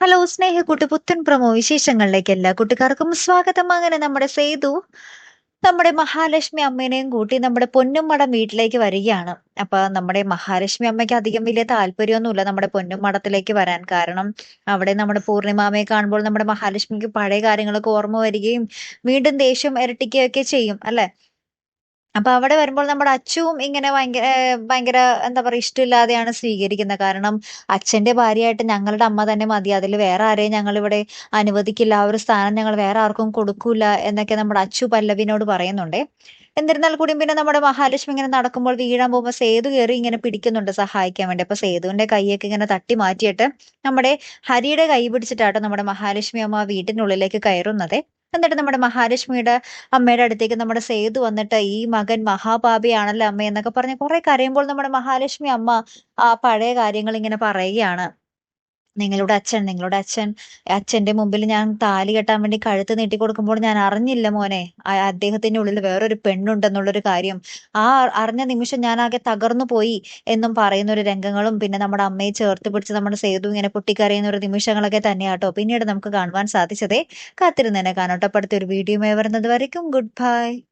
Hello Snehakkoottu പുത്തൻ promo വിശേഷങ്ങളിലേക്ക് എല്ലാ കൂട്ടുകാർക്കും സ്വാഗതം. അങ്ങനെ നമ്മുടെ സേതു നമ്മുടെ മഹാലക്ഷ്മി അമ്മേനെയും കൂട്ടി നമ്മുടെ പൊന്നുമ്മടം വീട്ടിലേക്ക് വരികയാണ്. അപ്പൊ നമ്മുടെ മഹാലക്ഷ്മി അമ്മയ്ക്ക് അധികം വലിയ താല്പര്യമൊന്നുമില്ല നമ്മുടെ പൊന്നുമടത്തിലേക്ക് വരാൻ. കാരണം അവിടെ നമ്മുടെ പൂർണിമാമയെ കാണുമ്പോൾ നമ്മുടെ മഹാലക്ഷ്മിക്ക് പഴയ കാര്യങ്ങളൊക്കെ ഓർമ്മ വരികയും വീണ്ടും ദേഷ്യം ഇരട്ടിക്കുകയൊക്കെ ചെയ്യും അല്ലെ? അപ്പൊ അവിടെ വരുമ്പോൾ നമ്മുടെ അച്ചുവും ഇങ്ങനെ ഭയങ്കര ഭയങ്കര എന്താ പറയുക ഇഷ്ടമില്ലാതെയാണ് സ്വീകരിക്കുന്നത്. കാരണം അച്ഛന്റെ ഭാര്യയായിട്ട് ഞങ്ങളുടെ അമ്മ തന്നെ മതി. അതിൽ വേറെ ആരെയും ഞങ്ങൾ ഇവിടെ അനുവദിക്കില്ല. ആ ഒരു സ്ഥാനം ഞങ്ങൾ വേറെ ആർക്കും കൊടുക്കൂല എന്നൊക്കെ നമ്മുടെ അച്ചു പല്ലവിനോട് പറയുന്നുണ്ട്. എന്നിരുന്നാൽ കൂടിയും പിന്നെ നമ്മുടെ മഹാലക്ഷ്മി ഇങ്ങനെ നടക്കുമ്പോൾ വീഴാൻ പോകുമ്പോൾ സേതു കയറി ഇങ്ങനെ പിടിക്കുന്നുണ്ട് സഹായിക്കാൻ വേണ്ടി. അപ്പൊ സേതുവിന്റെ കൈയൊക്കെ ഇങ്ങനെ തട്ടി മാറ്റിയിട്ട് നമ്മുടെ ഹരിയുടെ കൈ പിടിച്ചിട്ടാട്ടോ നമ്മുടെ മഹാലക്ഷ്മി അമ്മ വീട്ടിനുള്ളിലേക്ക് കയറുന്നത്. എന്നിട്ട് നമ്മുടെ മഹാലക്ഷ്മിയുടെ അമ്മയുടെ അടുത്തേക്ക് നമ്മുടെ സേതു വന്നിട്ട് ഈ മകൻ മഹാപാപിയാണല്ലോ അമ്മ എന്നൊക്കെ പറഞ്ഞ് കുറെ കരയുമ്പോൾ നമ്മുടെ മഹാലക്ഷ്മി അമ്മ ആ പഴയ കാര്യങ്ങൾ ഇങ്ങനെ പറയുകയാണ്. നിങ്ങളുടെ അച്ഛൻ നിങ്ങളുടെ അച്ഛൻ അച്ഛന്റെ മുമ്പിൽ ഞാൻ താലി കെട്ടാൻ വേണ്ടി കഴുത്ത് നീട്ടി കൊടുക്കുമ്പോൾ ഞാൻ അറിഞ്ഞില്ല മോനെ. അദ്ദേഹത്തിന്റെ ഉള്ളിൽ വേറൊരു പെണ്ണുണ്ടെന്നുള്ളൊരു കാര്യം. ആ അറിഞ്ഞ നിമിഷം ഞാൻ ആകെ തകർന്നു പോയി എന്നും പറയുന്ന ഒരു രംഗങ്ങളും പിന്നെ നമ്മുടെ അമ്മയെ ചേർത്ത് പിടിച്ച് നമ്മുടെ സേതു ഇങ്ങനെ പൊട്ടിക്കറിയുന്ന ഒരു നിമിഷങ്ങളൊക്കെ തന്നെയാട്ടോ. പിന്നീട് നമുക്ക് കാണുവാൻ സാധിച്ചതേ കാത്തിരുന്നേനെ കാണോട്ടോ ഒരു വീഡിയോ വരുന്നത് വരയ്ക്കും. Good bye.